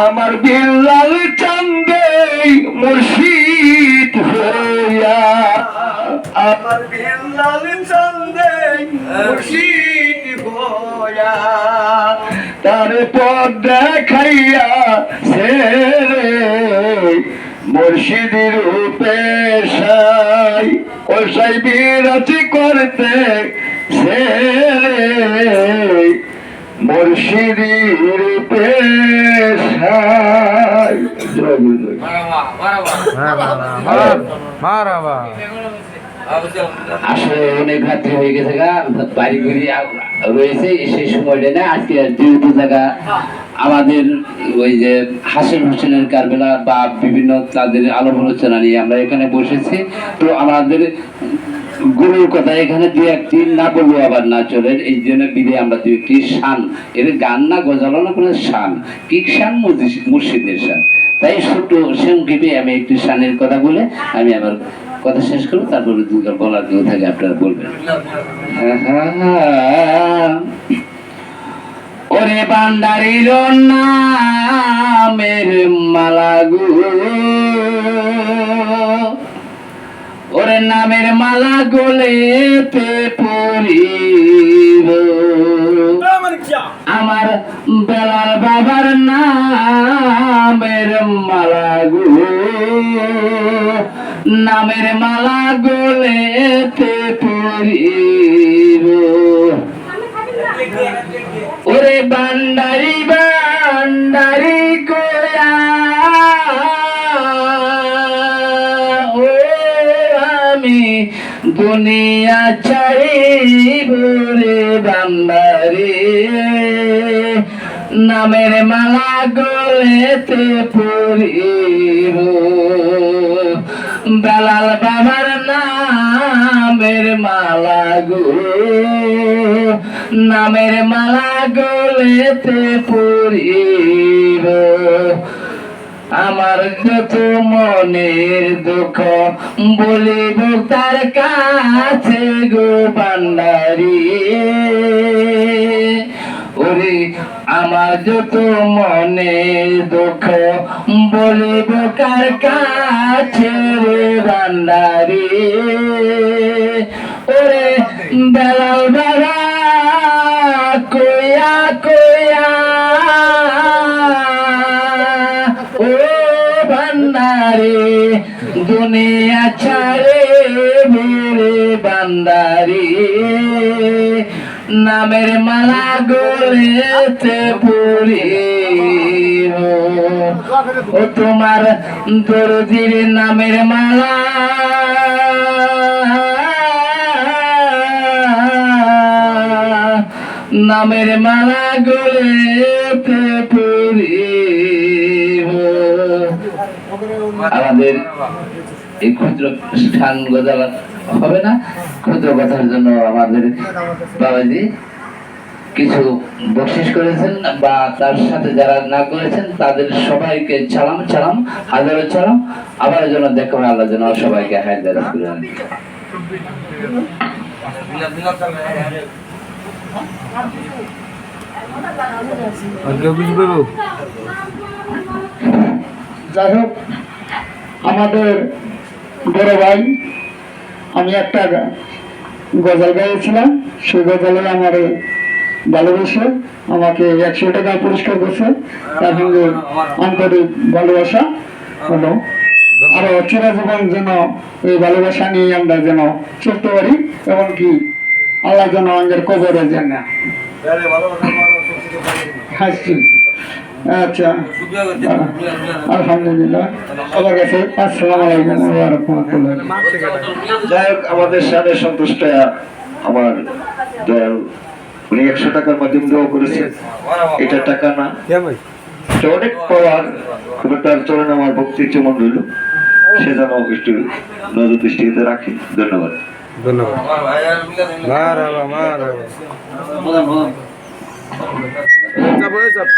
আমার বিল্লাল চন্দে মুর্শিদ হইয়া। আমার বিল্লাল চন্দে মুর্শিদ হইয়া। তার পদ দেখাইয়া সে মুর্শিদের পেশাই ওসাই বিরাটি করতে সে মুর্শিদির পেশাই আসলে অনেক রাত্রি হয়ে গেছে গা, বাড়ি রয়েছে, সেই সময়টা না, আজকে যেহেতু জায়গা আমাদের ওই যে হাসিন হোসেনের কারবেলা বা বিভিন্ন তাদের আলোক আলোচনা নিয়ে আমরা এখানে বসেছি। তো আমাদের গুরুর কথা এখানে দু একটি না বলব আবার না চলে। এই জন্য বিদে আমরা দু একটি শান, এর গান না গজালো না কোনো শান। কি শান মুর্শিদ- মুর্শিদের শান। তাই ছোট সংক্ষেপে আমি একটু শানের কথা বলে আমি আমার কথা শেষ করব তারপরে দুটো বলার কেউ থাকে আপনারা বলবেন। ওরে বান্দারির নামের মালাগু। ওরে নামের মালা গোলেতে পরিব আমার বেলার বাবার নামের মালা গো নামের মালা গোলেতে পরিব ওরে বান্ডারি বান্ডারি গোয়া ও আমি দুনিয়া চাইব রে বান্ডারি নামের মালা গলেতে পড়িব বেলাল বাবার নামের মালা গো, নামের মালা গলেতে পড়িব আমার যত মনের দুঃখ, বলিব তার কাছে গো বান্ডারি ওরে আমার যত মনে দুঃখ, বলিব কার কাছে রে বান্ডারি ওরে বেলাল বাবা কইয়া কইয়া। ও ভান্ডারে, দুনিয়া ছাড়ে মেরে বান্দারি নামের মালা গলেতে পড়ি ও তোমার দরদির নামের মালা। নামের মালা গলেতে পড়িব। আমাদের এই ক্ষুদ্র স্থান গজালা হবে না? ক্ষুদ্র কথার জন্য আমাদের বাবাজি কিছু বকশিস করেছেন বা তার সাথে যারা না করেছেন, তাদের সবাইকে চালাম চালাম হাজারো চালাম আবার যেন দেখো আল্লাহ যেন সবাইকে হায়দার করে যাই হোক, আমাদের বড় ভাই আমি একটা গজল গাইছিলাম সেই গজলে আমার ভালোবেসে আমাকে একশো টাকা পুরস্কার করছে তার সঙ্গে আন্তরিক ভালোবাসা হলো। আরও চিরজীবন যেন এই ভালোবাসা নিয়ে আমরা যেন চলতে পারি এমনকি আল্লাহ যেন আমাদের কবরে যেন হাসছি। আচ্ছা। আলহামদুলিল্লাহ। সবার কাছে আসসালামু আলাইকুম ওয়া রাহমাতুল্লাহ। যাই হোক আমাদের সাথে সন্তুষ্ট আমার দয়াল উনি একশো টাকার মাধ্যমে দেওয়া করেছেন। এটা টাকা না। অনেক পাওয়ার। খুব তার চরণ আমার ভক্তি চমন রইল। সে যেন একটু নজর দৃষ্টিতে রাখি। ধন্যবাদ। ধন্যবাদ। হয়ে চাপ